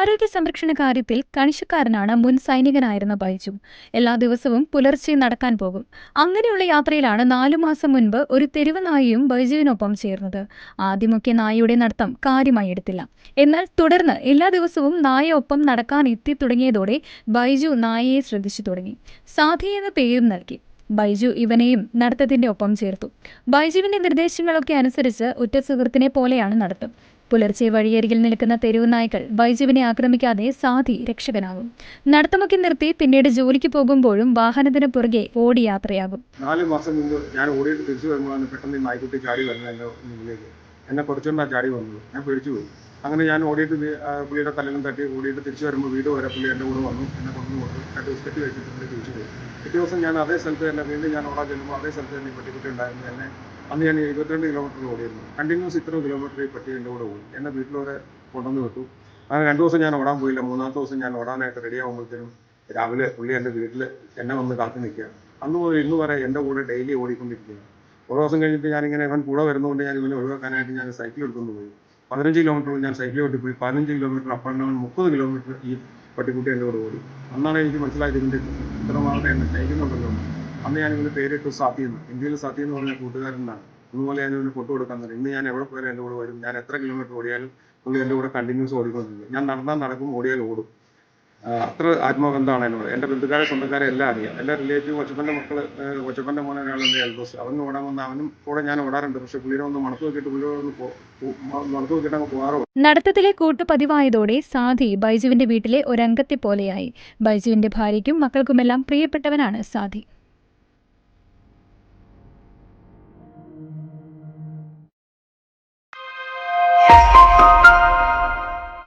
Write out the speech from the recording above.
ആരോഗ്യ സംരക്ഷണ കാര്യത്തിൽ കണിശക്കാരനാണ് മുൻ സൈനികനായിരുന്ന ബൈജു. എല്ലാ ദിവസവും പുലർച്ചെ നടക്കാൻ പോകും. അങ്ങനെയുള്ള യാത്രയിലാണ് നാലു മാസം മുൻപ് ഒരു തെരുവ് നായയും ബൈജുവിനൊപ്പം ചേർന്നത്. ആദ്യമൊക്കെ നായയുടെ നടത്തം കാര്യമായി എടുത്തില്ല. എന്നാൽ തുടർന്ന് എല്ലാ ദിവസവും നായയൊപ്പം നടക്കാൻ എത്തി തുടങ്ങിയതോടെ ബൈജു നായയെ ശ്രദ്ധിച്ചു തുടങ്ങി. സാധി എന്ന പേരും നൽകി. ബൈജു ഇവനെയും നടത്തത്തിന്റെ ഒപ്പം ചേർത്തു. ബൈജുവിന്റെ നിർദ്ദേശങ്ങളൊക്കെ അനുസരിച്ച് ഉറ്റ സുഹൃത്തിനെ പോലെയാണ് നടത്തം. പുലർച്ചെ വഴിയരികിൽ നിൽക്കുന്ന തെരുവ് നായ്ക്കൾ ബൈജുവിനെ ആക്രമിക്കാതെ സാധി രക്ഷകനാകും. നടത്തമൊക്കെ നിർത്തി പിന്നീട് ജോലിക്ക് പോകുമ്പോഴും വാഹനത്തിന് പുറകെ ഓടി യാത്രയാകും. നാല് മാസം മുമ്പ് ഞാൻ ഓടിയിട്ട് തിരിച്ചു വരുമ്പോഴാണ് പെട്ടെന്ന് നായ്ക്കുട്ടി ചാടി വരുന്നത് എന്നെ എന്നെ കുറച്ചുകൊണ്ടാണ് ചാടി വന്നത്. ഞാൻ പേടിച്ചു പോയി. അങ്ങനെ ഞാൻ ഓടിയിട്ട് പുള്ളിയുടെ തലയിലും തട്ടി ഓടിയിട്ട് തിരിച്ചു വരുമ്പോൾ വീട് വരെ പുള്ളി എന്റെ കൂടെ വന്നു എന്നെ കൊണ്ടു കൊടുത്തു. രണ്ട് ബിസ്ക്കറ്റ് കഴിച്ചിട്ട് പുള്ളി തിരിച്ചു പോയി. പിറ്റേ ദിവസം ഞാൻ അതേ സ്ഥലത്ത് തന്നെ വീണ്ടും ഞാൻ ഓടാൻ ചെല്ലുമ്പോൾ അതേ സ്ഥലത്ത് തന്നെ പട്ടിക്കുട്ടി ഉണ്ടായിരുന്നു. എന്നെ അന്ന് ഞാൻ ഇരുപത്തിരണ്ട് കിലോമീറ്റർ ഓടിയിരുന്നു. കണ്ടിന്യൂസ് ഇത്ര കിലോമീറ്റർ ഈ പട്ടി എന്റെ കൂടെ പോയി എന്നെ വീട്ടിലൂടെ കൊണ്ടുവന്ന് വിട്ടു. അങ്ങനെ രണ്ട് ദിവസം ഞാൻ ഓടാൻ പോയില്ല. മൂന്നാമത്തെ ദിവസം ഞാൻ ഓടാനായിട്ട് റെഡി ആകുമ്പോഴത്തേനും രാവിലെ പുള്ളി എന്റെ വീട്ടിൽ എന്നെ വന്ന് കാത്തു നിൽക്കുകയാണ്. അന്ന് മുതൽ ഇന്ന് വരെ എന്റെ കൂടെ ഡെയിലി ഓടിക്കൊണ്ടിരിക്കുകയാണ്. ഒരു ദിവസം കഴിഞ്ഞിട്ട് ഞാനിങ്ങനെ ഇവൻ കൂടെ വരുന്നതുകൊണ്ട് ഞാൻ ഇവനെ ഒഴിവാക്കാനായിട്ട് ഞാൻ സൈക്കിൾ എടുത്തുകൊണ്ട് പോയി. പതിനഞ്ച് കിലോമീറ്റർ ഞാൻ സൈക്കിൾ ഓട്ടി പോയി. പതിനഞ്ച് കിലോമീറ്റർ അപ്പ് മുപ്പത് കിലോമീറ്റർ ഈ പട്ടിക്കുട്ടി കൂടെ ഓടി. അന്നാണ് എനിക്ക് മനസ്സിലായത് ഇതിന്റെ ഇത്രമാത്രം എന്നെ സ്നേഹിക്കുന്നുണ്ടല്ലോ അന്ന് ഞാൻ ഇവന് പേരിട്ടു സാത്തി എന്ന് ഇന്ത്യയിൽ സാത്തി എന്ന് പറഞ്ഞ കൂട്ടുകാരനാണ്. അതുപോലെ ഞാൻ ഇവന് ഫോട്ടോ കൊടുക്കാൻ തരും ഇന്ന് ഞാൻ എവിടെ പോയാലും എന്റെ കൂടെ വരും. ഞാൻ എത്ര കിലോമീറ്റർ ഓടിയാലും പുള്ളി എന്റെ കൂടെ കണ്ടിന്യൂസ് ഓടിക്കൊണ്ടിരിക്കും. ഞാൻ നടന്നാൽ നടക്കും ഓടിയാൽ ഓടും. അത്ര ആത്മബന്ധമാണ് എന്റെ ബന്ധുക്കാരെ സ്വന്തക്കാരെ എല്ലാം അറിയാം. എല്ലാ റിലേറ്റീവ് കൊച്ചപ്പന്റെ മക്കൾ ഏഹ് കൊച്ചപ്പന്റെ മോനെ ഒരാൾ എന്റെ എൽദോസ് അവൻ ഓടാൻ അവനും കൂടെ ഞാൻ ഓടാറുണ്ട്. പക്ഷെ പുള്ളിനെ ഒന്ന് മണത്ത് നോക്കിയിട്ട് പുള്ളിയോട് ഒന്ന് പോ- പോ- മണത്ത് നോക്കിയിട്ട് അങ്ങ് പോകാറോ നടത്തത്തിലെ കൂട്ടുപതിവായതോടെ സാധി ബൈജുവിന്റെ വീട്ടിലെ ഒരംഗത്തെ പോലെയായി ബൈജുവിന്റെ ഭാര്യയ്ക്കും മക്കൾക്കുമെല്ലാം പ്രിയപ്പെട്ടവനാണ് സാധി.